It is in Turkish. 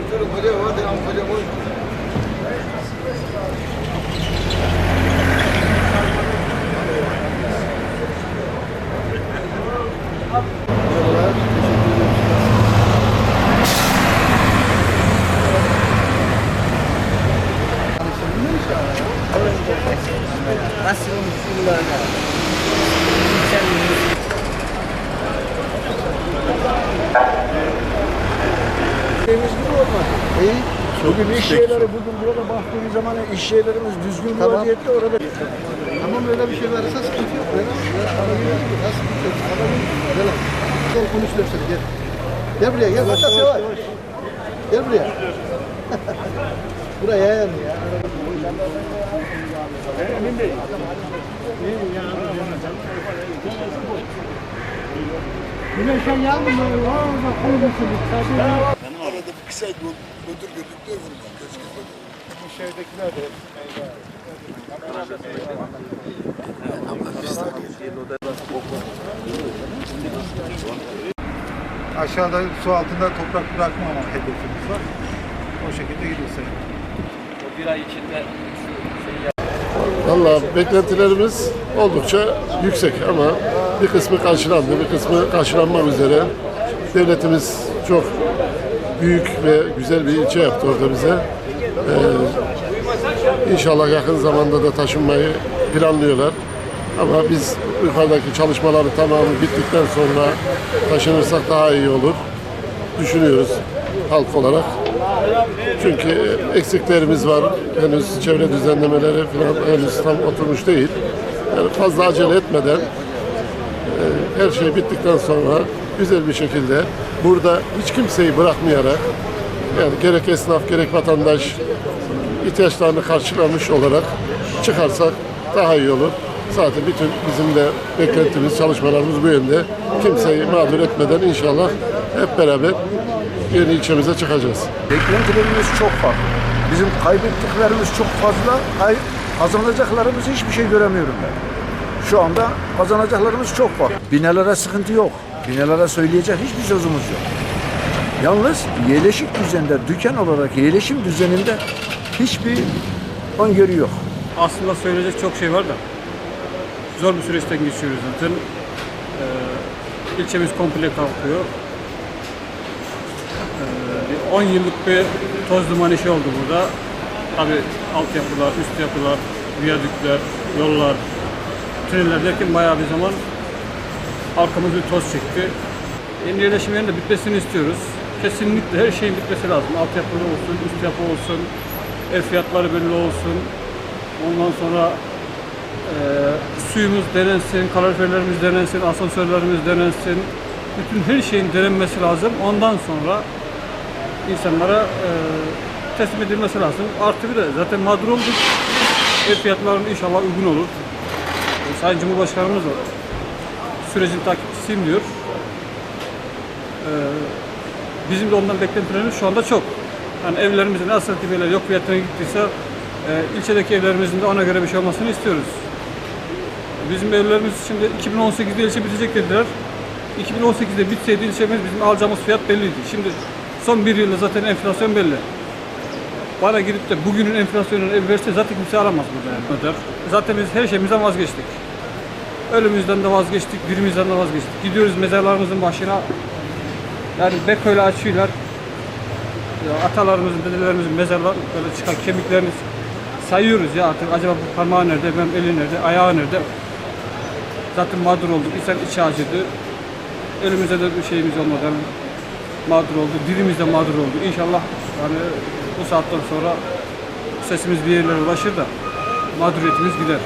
我个快我等我回去问一 Bugün iş yerleri, bugün burada baktığınız zaman iş yerlerimiz düzgün bir vaziyette orada. Tamam öyle bir şey varsa sıkıntı yok. Ben güveniyorum. Nasıl sıkıntı yok? Güveniyorum. Gel. Gel konuşuyorum seni gel. Gel buraya gel. Hatta Seval. Gel buraya. buraya yani ya. Arada bir kısa müdür gördük de vurma. Keşke Aşağıda su altında toprak bırakmama hedefimiz var. O şekilde gidiyor sayın. Bir ay içinde Valla beklentilerimiz oldukça yüksek ama bir kısmı karşılandı, bir kısmı karşılanmak üzere. Devletimiz çok büyük ve güzel bir ilçe yaptı orada bize. Ee, inşallah yakın zamanda da taşınmayı planlıyorlar. Ama biz yukarıdaki çalışmaları tamamı bittikten sonra taşınırsak daha iyi olur. Düşünüyoruz halk olarak. Çünkü eksiklerimiz var. Henüz çevre düzenlemeleri falan henüz tam oturmuş değil. Yani fazla acele etmeden e, her şey bittikten sonra güzel bir şekilde burada hiç kimseyi bırakmayarak yani gerek esnaf gerek vatandaş ihtiyaçlarını karşılamış olarak çıkarsak daha iyi olur. Zaten bütün bizim de beklentimiz, çalışmalarımız bu yönde. Kimseyi mağdur etmeden inşallah hep beraber yeni ilçemize çıkacağız. Beklentilerimiz çok farklı. Bizim kaybettiklerimiz çok fazla. Kazanacaklarımız hiçbir şey göremiyorum ben. Şu anda kazanacaklarımız çok farklı. Binalara sıkıntı yok. Binalara söyleyecek hiçbir sözümüz yok. Yalnız yerleşik düzende, dükkan olarak yerleşim düzeninde hiçbir öngörü yok. Aslında söyleyecek çok şey var da zor bir süreçten geçiyoruz zaten. Ee, ilçemiz komple kalkıyor. Ee, bir 10 yıllık bir toz duman işi oldu burada. Tabi altyapılar, üst yapılar, viyadükler, yollar, tüneller derken bayağı bir zaman arkamız bir toz yerleşim yerinin de bitmesini istiyoruz. Kesinlikle her şeyin bitmesi lazım. Altyapılı olsun, üst yapı olsun, ev fiyatları belli olsun. Ondan sonra eee, suyumuz denensin, kaloriferlerimiz denensin, asansörlerimiz denensin. Bütün her şeyin denenmesi lazım. Ondan sonra insanlara eee, teslim edilmesi lazım. Artı bir de zaten mağdur olduk. Ev fiyatlarının inşallah uygun olur. E, Sayın Cumhurbaşkanımız da sürecin takipçisiyim diyor. Eee, bizim de ondan beklentilerimiz şu anda çok. Yani evlerimizin asıl tipiyle yok fiyatına gittiyse e, ilçedeki evlerimizin de ona göre bir şey olmasını istiyoruz. Bizim evlerimiz şimdi 2018'de ilçe bitecek dediler. 2018'de bitseydi ilçemiz bizim alacağımız fiyat belliydi. Şimdi son bir yılda zaten enflasyon belli. Bana gidip de bugünün enflasyonunu ev verse zaten kimse alamaz burada yani. Zaten biz her şeyimizden vazgeçtik. Ölümüzden de vazgeçtik, dirimizden de vazgeçtik. Gidiyoruz mezarlarımızın başına. Yani bekoyla açıyorlar. Atalarımızın, dedelerimizin mezarlar böyle çıkan kemiklerini sayıyoruz ya artık acaba bu parmağı nerede, benim eli nerede, ayağı nerede? Zaten mağdur olduk, insan içi acıdı. Önümüzde de bir şeyimiz olmadan mağdur oldu, dilimiz de mağdur oldu. İnşallah yani bu saatten sonra sesimiz bir yerlere ulaşır da mağduriyetimiz gider.